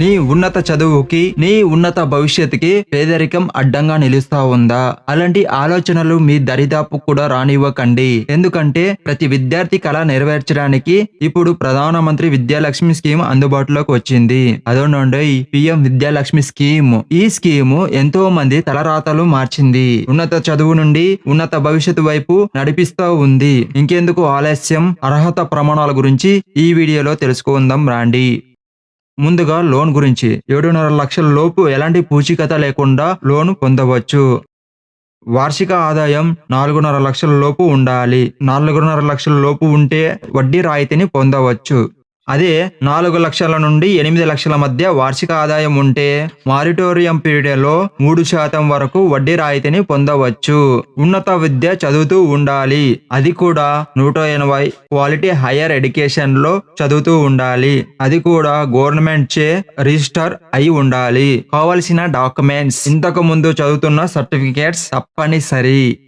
నీ ఉన్నత చదువుకి నీ ఉన్నత భవిష్యత్తుకి పేదరికం అడ్డంగా నిలుస్తా ఉందా? అలాంటి ఆలోచనలు మీ దరిదాపు కూడా రానివ్వకండి. ఎందుకంటే ప్రతి విద్యార్థి కళ నెరవేర్చడానికి ఇప్పుడు ప్రధానమంత్రి విద్యాలక్ష్మి స్కీమ్ అందుబాటులోకి వచ్చింది. అదోనండి పిఎం విద్యాలక్ష్మి స్కీమ్. ఈ స్కీమ్ ఎంతో మంది తలరాతలు మార్చింది. ఉన్నత చదువు నుండి ఉన్నత భవిష్యత్తు వైపు నడిపిస్తూ ఉంది. ఇంకెందుకు ఆలస్యం? అర్హత ప్రమాణాల గురించి ఈ వీడియోలో తెలుసుకుందాం రాండి. ముందుగా లోన్ గురించి ఏడున్నర లక్షల లోపు ఎలాంటి పూచీకత లేకుండా లోన్ పొందవచ్చు. వార్షిక ఆదాయం నాలుగున్నర లక్షల లోపు ఉండాలి. నాలుగున్నర లక్షల లోపు ఉంటే వడ్డీ రాయితీని పొందవచ్చు. అదే నాలుగు లక్షల నుండి ఎనిమిది లక్షల మధ్య వార్షిక ఆదాయం ఉంటే మారిటోరియం పీరియడ్లో మూడు శాతం వరకు వడ్డీ రాయితీని పొందవచ్చు. ఉన్నత విద్య చదువుతూ ఉండాలి. అది కూడా నూట ఎనభై క్వాలిటీ హైయర్ ఎడ్యుకేషన్లో చదువుతూ ఉండాలి. అది కూడా గవర్నమెంట్ చే రిజిస్టర్ అయి ఉండాలి. కావలసిన డాక్యుమెంట్స్ ఇంతకు ముందు చదువుతున్న సర్టిఫికేట్స్ తప్పనిసరి.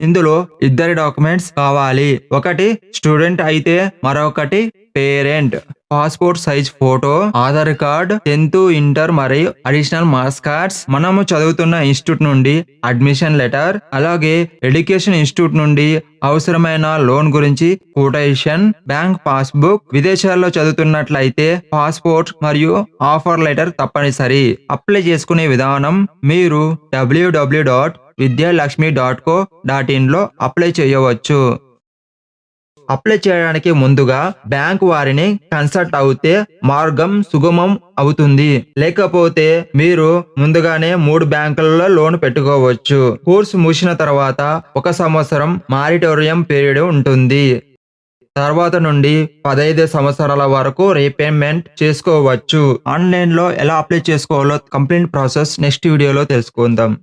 ఇందులో ఇద్దరి డాక్యుమెంట్స్ కావాలి. ఒకటి స్టూడెంట్ అయితే మరొకటి parent passport size photo Aadhaar card tenth inter మరియు అడిషనల్ మార్క్స్ కార్డ్స్. మనము చదువుతున్న ఇన్స్టిట్యూట్ నుండి అడ్మిషన్ లెటర్ అలాగే ఎడ్యుకేషన్ ఇన్స్టిట్యూట్ నుండి అవసరమైన లోన్ గురించి కోటేషన్ బ్యాంక్ పాస్బుక్. విదేశాల్లో చదువుతున్నట్లయితే పాస్పోర్ట్ మరియు ఆఫర్ లెటర్ తప్పనిసరి. అప్లై చేసుకునే విధానం మీరు W W dot Vidyalakshmi dot co dot ఇన్లో apply చేయవచ్చు. అప్లై చేయడానికి ముందుగా బ్యాంక్ వారిని కన్సల్ట్ అవుతే మార్గం సుగమం అవుతుంది. లేకపోతే మీరు ముందుగానే మూడు బ్యాంకులలో లోన్ పెట్టుకోవచ్చు. కోర్సు ముగిసిన తర్వాత ఒక సంవత్సరం మారిటోరియం పీరియడ్ ఉంటుంది. తర్వాత నుండి పదహైదు సంవత్సరాల వరకు రీపేమెంట్ చేసుకోవచ్చు. ఆన్లైన్లో ఎలా అప్లై చేసుకోవాలో కంప్లీట్ ప్రాసెస్ నెక్స్ట్ వీడియోలో తెలుసుకుందాం.